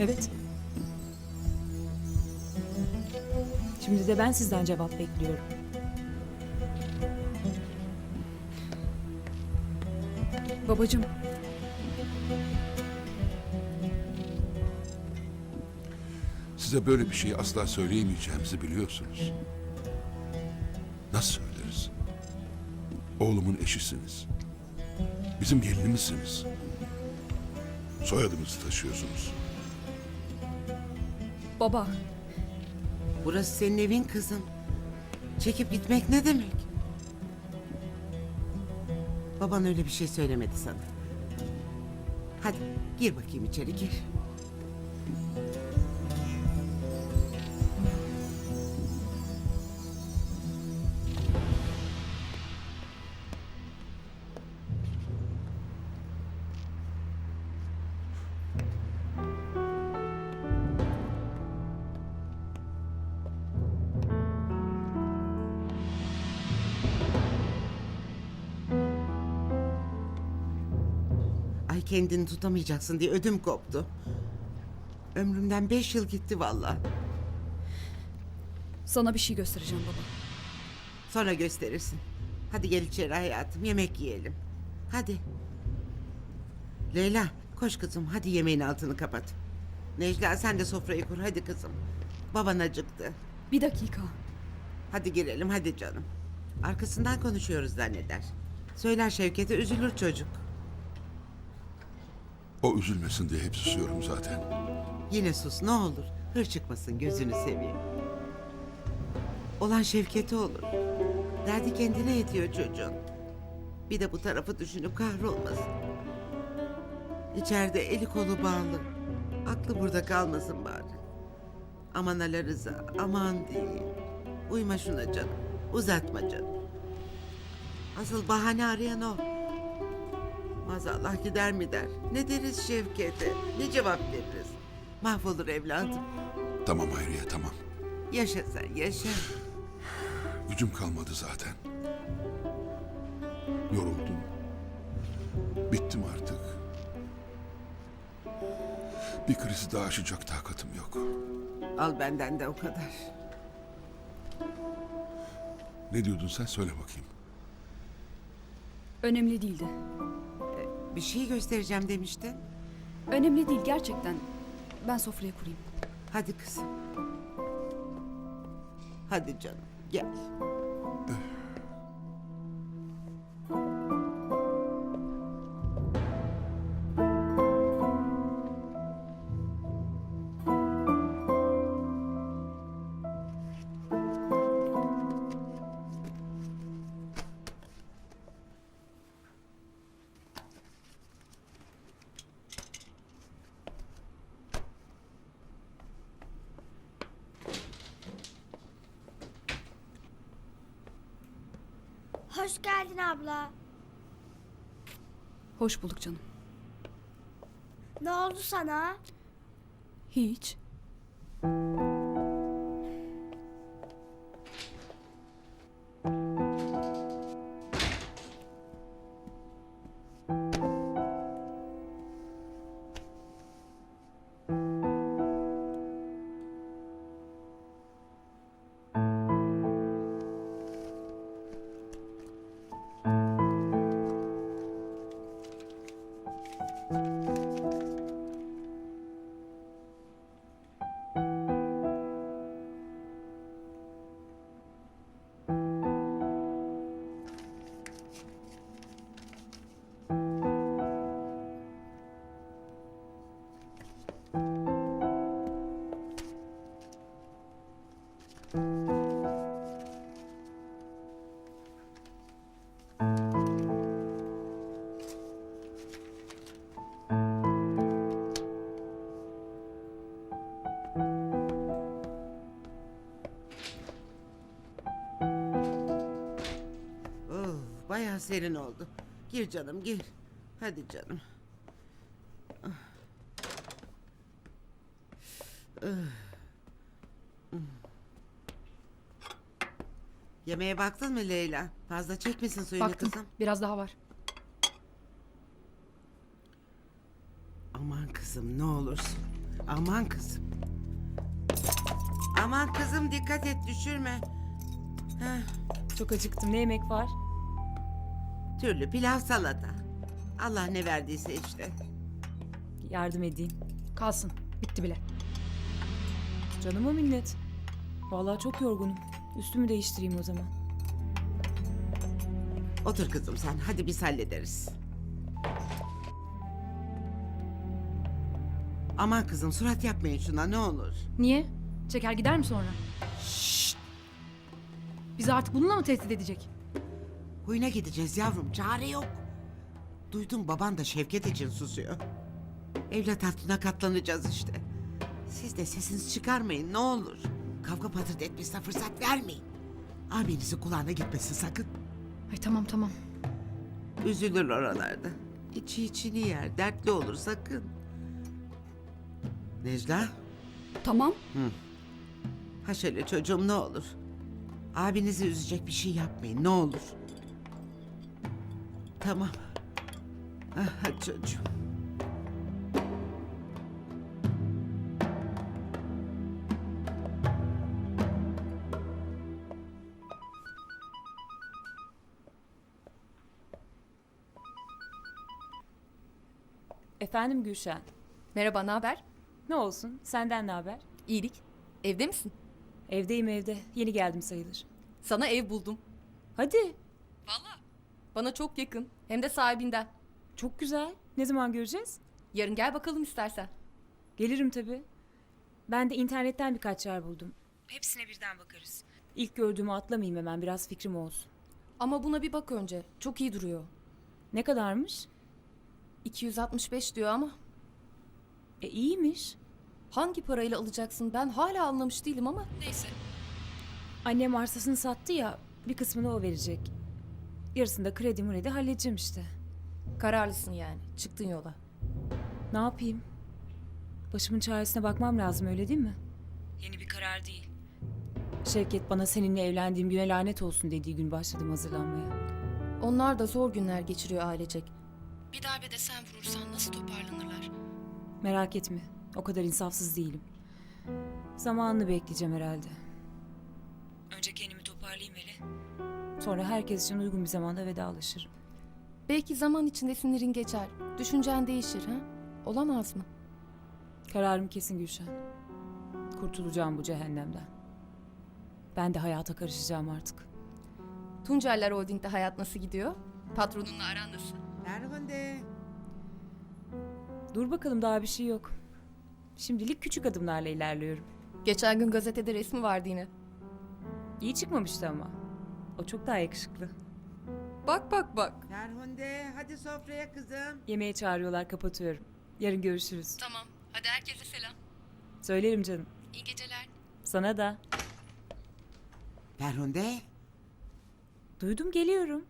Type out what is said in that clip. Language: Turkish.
Evet. Şimdi de ben sizden cevap bekliyorum. Babacığım, Size böyle bir şeyi asla söyleyemeyeceğimizi biliyorsunuz. Nasıl söyleriz? Oğlumun eşisiniz. Bizim gelinimizsiniz. Soyadımızı taşıyorsunuz. Baba. Burası senin evin kızım. Çekip gitmek ne demek? Baban öyle bir şey söylemedi sana. Hadi gir bakayım içeri gir. Kendini tutamayacaksın diye ödüm koptu. Ömrümden beş yıl gitti vallahi. Sana bir şey göstereceğim baba. Sonra gösterirsin. Hadi gel içeri hayatım yemek yiyelim. Hadi. Leyla koş kızım hadi yemeğin altını kapat. Necla sen de sofrayı kur hadi kızım. Baban acıktı. Bir dakika. Hadi girelim hadi canım. Arkasından konuşuyoruz zanneder. Söyler Şevket'e üzülür çocuk. O üzülmesin diye hep susuyorum zaten. Yine sus ne olur. Hır çıkmasın gözünü seveyim. Olan Şevket'e olur. Derdi kendine yetiyor çocuğun. Bir de bu tarafı düşünüp kahrolmasın. İçeride eli kolu bağlı. Aklı burada kalmasın bari. Aman ala Rıza, aman değil. Uyma şuna canım. Uzatma canım. Asıl bahane arayan o. Maazallah gider mi der. Ne deriz Şevket'e? Ne cevap veririz? Mahvolur evladım. Tamam Hayriye tamam. Yaşa sen yaşa. Gücüm kalmadı zaten. Yoruldum. Bittim artık. Bir krizi daha aşacak takatım yok. Al benden de o kadar. Ne diyordun sen söyle bakayım. Önemli değildi. Bir şey göstereceğim demiştin. Önemli değil gerçekten. Ben sofraya kurayım. Hadi kızım. Hadi canım gel. Hoş geldin abla. Hoş bulduk canım. Ne oldu sana? Hiç. Oh, bayağı serin oldu. Gir canım gir. Hadi canım. Ah. Ah. Yemeğe baktın mı Leyla? Fazla çekmesin suyunu Baktım. kızım. Biraz daha var. Aman kızım ne olursun. Aman kızım. Aman kızım dikkat et düşürme. Heh, Çok acıktım. Ne yemek var? türlü pilav salata. Allah ne verdiyse işte. Yardım edeyim. Kalsın. Bitti bile. Canıma minnet. Vallahi çok yorgunum. Üstümü değiştireyim o zaman. Otur kızım sen hadi biz hallederiz. Aman kızım surat yapmayın şuna ne olur. Niye? Çeker gider mi sonra? Bizi artık bununla mı tehdit edecek? Huyuna gideceğiz yavrum çare yok. Duydum baban da Şevket için susuyor. Evlat aklına katlanacağız işte. Siz de sesinizi çıkarmayın ne olur. Kavga patırtı etmesine fırsat vermeyin. Abinizin kulağına gitmesin sakın. Ay tamam tamam. Üzülür oralarda. İçi içini yer, dertli olur sakın. Necla, Tamam. ha şöyle çocuğum ne olur. Abinizi üzecek bir şey yapmayın ne olur. Tamam. Ah, hadi çocuğum. Efendim Gülşen. Merhaba, ne haber? Ne olsun? Senden ne haber? İyilik. Evde misin? Evdeyim evde. Yeni geldim sayılır. Sana ev buldum. Hadi. Valla. Bana çok yakın. Hem de sahibinden. Çok güzel. Ne zaman göreceğiz? Yarın gel bakalım istersen. Gelirim tabii. Ben de internetten birkaç yer buldum. Hepsine birden bakarız. İlk gördüğümü atlamayayım hemen. Biraz fikrim olsun. Ama buna bir bak önce. Çok iyi duruyor. Ne kadarmış? 265 diyor ama E iyiymiş. hangi parayla alacaksın ben hala anlamış değilim ama neyse. Annem arsasını sattı ya. Bir kısmını o verecek. Yarısını da kredi mredi halledeceğim işte. Kararlısın yani. Çıktın yola. Ne yapayım? Başımın çaresine bakmam lazım öyle değil mi? Yeni bir karar değil. Şevket bana seninle evlendiğim güne lanet olsun dediği gün başladım hazırlanmaya. Onlar da zor günler geçiriyor ailecek. Bir darbede sen vurursan nasıl toparlanırlar? Merak etme. O kadar insafsız değilim. Zamanını bekleyeceğim herhalde. Önce kendimi toparlayayım hele. Sonra herkes için uygun bir zamanda vedalaşırım. Belki zaman içinde sinirin geçer. Düşüncen değişir ha? Olamaz mı? Kararım kesin Gülşen. Kurtulacağım bu cehennemden. Ben de hayata karışacağım artık. Tuncerler Holding'de hayat nasıl gidiyor? Patronunla aran nasıl? Ferhunde. Dur bakalım daha bir şey yok. Şimdilik küçük adımlarla ilerliyorum. Geçen gün gazetede resmi vardı yine. İyi çıkmamıştı ama. O çok daha yakışıklı. Bak bak bak. Ferhunde hadi sofraya kızım. Yemeğe çağırıyorlar kapatıyorum. Yarın görüşürüz. Tamam. Hadi herkese selam. Söylerim canım. İyi geceler. Sana da. Ferhunde Duydum geliyorum.